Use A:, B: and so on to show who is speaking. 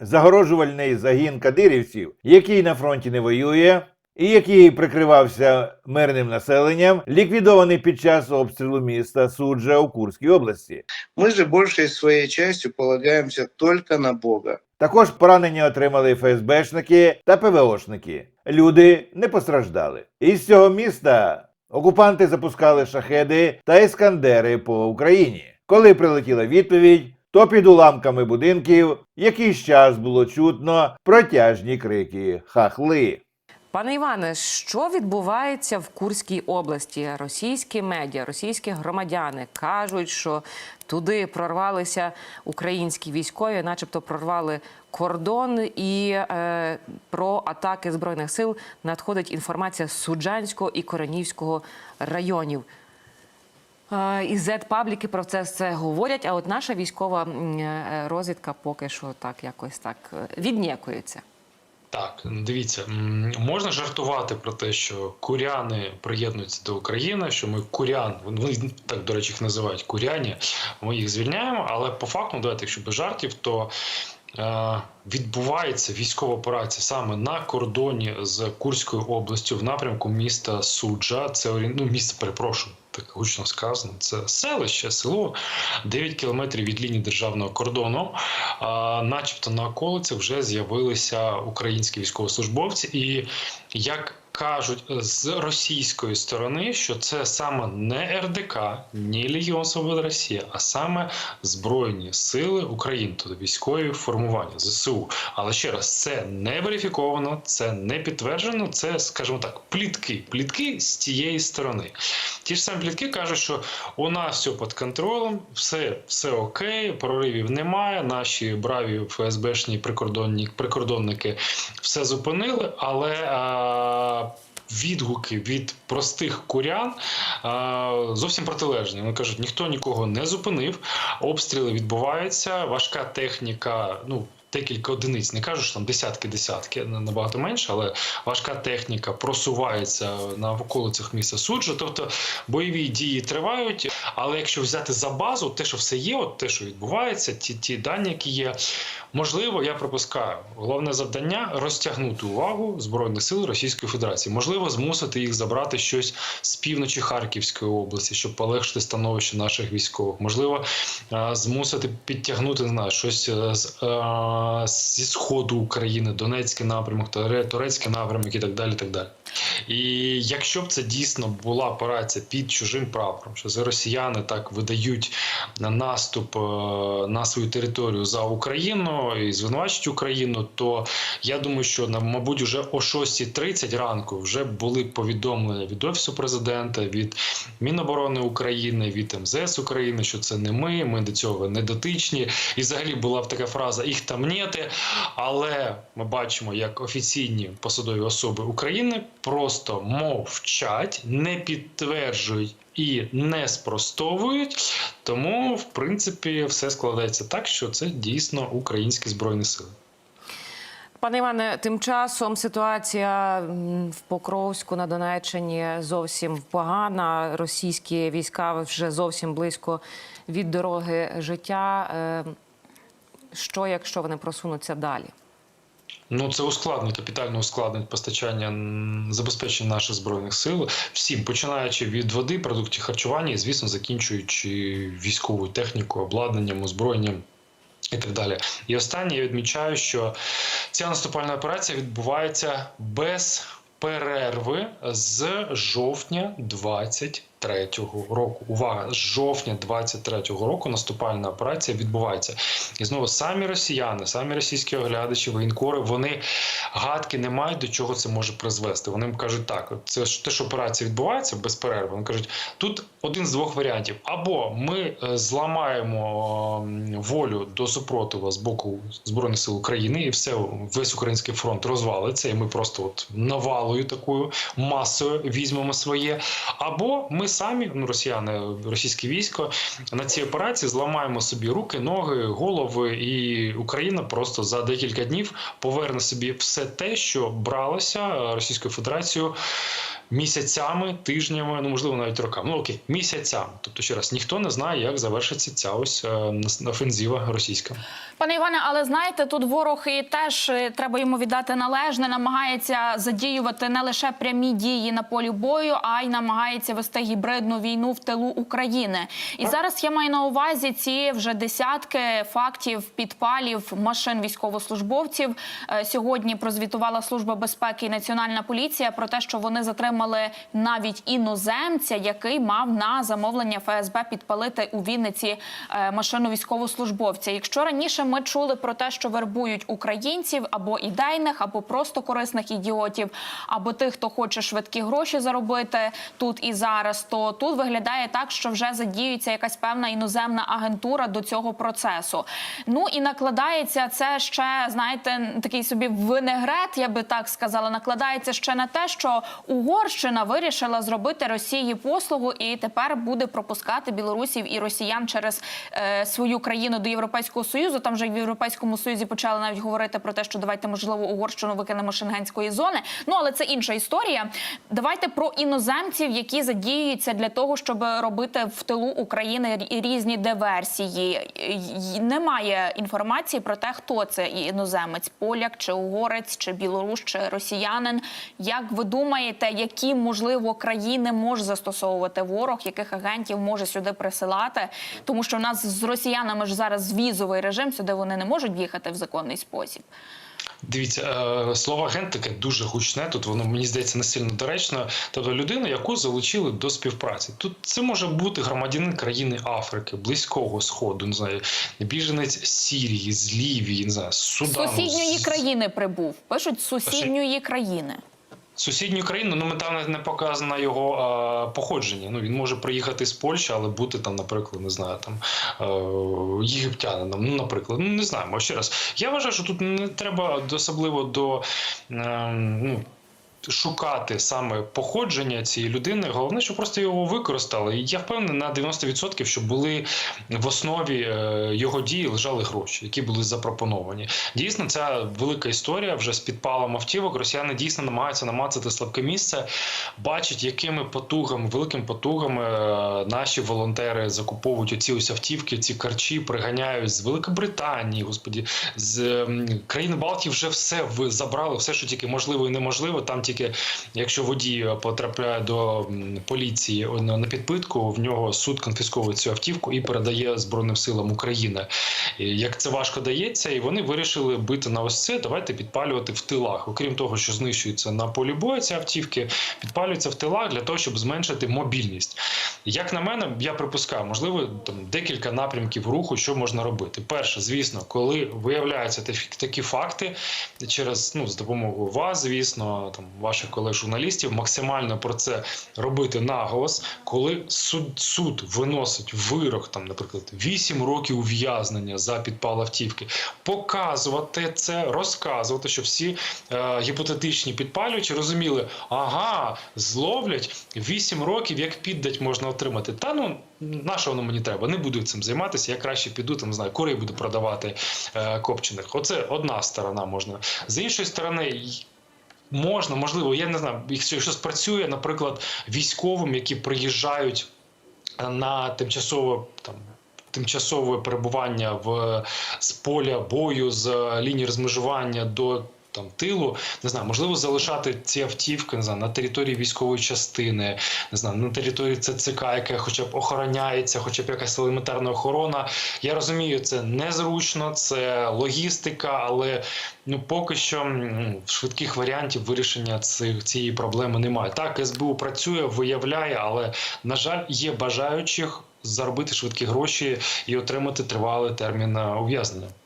A: загороджувальний загін кадирівців, який на фронті не воює, і який прикривався мирним населенням, ліквідований під час обстрілу міста Суджа у Курській області.
B: Мы же большей своей частью полагаемся только на Бога.
A: Також поранення отримали ФСБшники та ПВОшники. Люди не постраждали. Із цього міста окупанти запускали шахеди та іскандери по Україні. Коли прилетіла відповідь, то під уламками будинків якийсь час було чутно протяжні крики хахли.
C: Пане Іване, що відбувається в Курській області? Російські медіа, російські громадяни кажуть, що туди прорвалися українські військові, начебто прорвали кордон, і е, про атаки збройних сил надходить інформація з Суджанського і Коронівського районів. Е, І Z-пабліки про це все говорять. А от наша військова е, розвідка поки що так якось так е, віднікується.
D: Так, дивіться, можна жартувати про те, що куряни приєднуються до України, що ми курян, вони так до речі їх називають куряні, ми їх звільняємо, але по факту, давайте, якщо без жартів, то е, відбувається військова операція саме на кордоні з Курською областю в напрямку міста Суджа. Це ну, місто, перепрошую. Так гучно сказано, це селище, село 9 кілометрів від лінії державного кордону. А, начебто на околиці вже з'явилися українські військовослужбовці, і як кажуть з російської сторони, що це саме не РДК, не Легіон Свободи Росії, а саме Збройні Сили України, тобто військові формування ЗСУ. Але ще раз, це не верифіковано, це не підтверджено. Це, скажімо так, плітки. Плітки з тієї сторони. Ті ж самі плітки кажуть, що у нас все під контролем, все, все окей, проривів немає. Наші браві ФСБшні прикордонні прикордонники все зупинили, але а, відгуки від простих курян а, зовсім протилежні. Вони кажуть, ніхто нікого не зупинив, обстріли відбуваються, важка техніка. Ну декілька одиниць, не кажу, що там десятки, десятки, набагато менше, але важка техніка просувається на околицях міста Суджа. Тобто бойові дії тривають. Але якщо взяти за базу, те, що все є, от те, що відбувається, ті, ті дані, які є, можливо, я пропускаю. Головне завдання розтягнути увагу збройних сил Російської Федерації. Можливо, змусити їх забрати щось з півночі Харківської області, щоб полегшити становище наших військових. Можливо, змусити підтягнути не знаю, щось е, з, е, зі сходу України, Донецький напрямок, Турецький напрямок і так далі. так далі. І якщо б це дійсно була операція під чужим прапором, що за росіяни так видають на наступ е, на свою територію за Україну і звинувачують Україну, то я думаю, що мабуть вже о 6.30 ранку вже були повідомлення від офісу президента, від Міноборони України, від МЗС України, що це не ми, ми до цього не дотичні. І взагалі була б така фраза їх там нєти. Але ми бачимо, як офіційні посадові особи України просто мовчать, не підтверджують. І не спростовують, тому в принципі все складається так, що це дійсно українські збройні сили.
C: Пане Іване, тим часом ситуація в Покровську на Донеччині зовсім погана. Російські війська вже зовсім близько від дороги життя. Е, Що, якщо вони просунуться далі?
D: Ну, це ускладнить, капітально ускладнить постачання забезпечення наших збройних сил всім, починаючи від води, продуктів харчування і, звісно, закінчуючи військовою технікою, обладнанням, озброєнням. І так далі. І останнє я відмічаю, що ця наступальна операція відбувається без перерви з жовтня 23-го року. Увага! З жовтня 23-го року наступальна операція відбувається. І знову самі росіяни, самі російські оглядачі, воєнкори, вони гадки не мають до чого це може призвести. Вони кажуть, так, це ж те, що операція відбувається без перерви. Вони кажуть, тут один з двох варіантів: або ми е, зламаємо волю до супротиву з боку збройних сил України, і все весь український фронт розвалиться, і ми просто от навалою такою масою візьмемо своє. Або ми самі, ну росіяни, російське військо на цій операції зламаємо собі руки, ноги, голови, і Україна просто за декілька днів поверне собі все те, що бралося Російською Федерацією місяцями, тижнями, ну можливо, навіть роками. Ну окей, місяцями. Тобто, ще раз, ніхто не знає, як завершиться ця ось е, офензива російська.
E: Пане Іване, але знаєте, тут ворог і теж е, треба йому віддати належне, намагається задіювати не лише прямі дії на полі бою, а й намагається вести гібридну війну в тилу України. І зараз я маю на увазі ці вже десятки фактів підпалів машин військовослужбовців. Е, Сьогодні прозвітувала служба безпеки і національна поліція про те, що вони затримали навіть іноземця, який мав на замовлення ФСБ підпалити у Вінниці е, машину військовослужбовця. Якщо раніше ми чули про те, що вербують українців або ідейних, або просто корисних ідіотів, або тих, хто хоче швидкі гроші заробити тут і зараз, то тут виглядає так, що вже задіюється якась певна іноземна агентура до цього процесу. Ну і накладається це ще, знаєте, такий собі винегрет, я би так сказала. Накладається ще на те, що Угорщина вирішила зробити Росії послугу і тепер буде пропускати білорусів і росіян через е, свою країну до Європейського союзу. Там вже в Європейському Союзі почали навіть говорити про те, що давайте можливо Угорщину викинемо шенгенської зони. Ну але це інша історія. Давайте про іноземців, які задіюються для того, щоб робити в тилу України різні диверсії. Немає інформації про те, хто це іноземець, поляк чи угорець, чи білорус, чи росіянин. Як ви думаєте, які можливо країни може застосовувати ворог, яких агентів може сюди присилати? Тому що в нас з росіянами ж зараз візовий режим, сюди вони не можуть в'їхати в законний спосіб.
D: Дивіться, е, слово агент таке дуже гучне. Тут воно мені здається не сильно доречно. Тобто людина, яку залучили до співпраці. Тут це може бути громадянин країни Африки, Близького Сходу, не знаю, біженець з Сірії, з Лівії, не знаю, з
E: З
D: Судану.
E: сусідньої країни прибув. Пишуть з сусідньої країни.
D: Сусідню країну, ну мета не показано його е, походження. Ну він може приїхати з Польщі, але бути там, наприклад, не знаю, там е, єгиптянином. Ну, наприклад, ну не знаю. Ще раз, я вважаю, що тут не треба особливо до е, ну. Шукати саме походження цієї людини, головне, щоб просто його використали. І я впевнений на 90%, що були в основі е, його дії лежали гроші, які були запропоновані. Дійсно, ця велика історія вже з підпалом автівок. Росіяни дійсно намагаються намацати слабке місце, бачать, якими потугами, великими потугами е, наші волонтери закуповують оці ось автівки, ці карчі приганяють з Великобританії, господі, з країн Балтії вже все забрали, все, що тільки можливо і неможливо. Там тільки якщо водій потрапляє до поліції на на підпитку, в нього суд конфісковує цю автівку і передає Збройним силам України. Як це важко дається, і вони вирішили бити на ось це. Давайте підпалювати в тилах. Окрім того, що знищуються на полі бою ці автівки, підпалюються в тилах для того, щоб зменшити мобільність. Як на мене, я припускаю, можливо, там декілька напрямків руху, що можна робити. Перше, звісно, коли виявляються такі факти через ну з допомогою вас, звісно, там ваших колег журналістів, максимально про це робити наголос, коли суд суд виносить вирок, там, наприклад, 8 років ув'язнення за підпал автівки, показувати це, розказувати, що всі е, гіпотетичні підпалювачі розуміли, ага, зловлять 8 років, як піддать можна отримати. Та ну на що воно мені треба? Не буду цим займатися. Я краще піду там, знаю, курей буду продавати е, копчених. Оце одна сторона можна. З іншої сторони. Можна, можливо, я не знаю, якщо що спрацює, наприклад, військовим, які приїжджають е, на тимчасове там. Тимчасове перебування в з поля бою з е, лінії розмежування до там тилу, не знаю, можливо, залишати ці автівки не знаю, на території військової частини, не знаю, на території ЦЦК, яке хоча б охороняється, хоча б якась елементарна охорона. Я розумію, це незручно, це логістика, але ну поки що швидких варіантів вирішення цих цієї проблеми немає. Так, СБУ працює, виявляє, але на жаль, є бажаючих заробити швидкі гроші і отримати тривалий термін е, ув'язнення.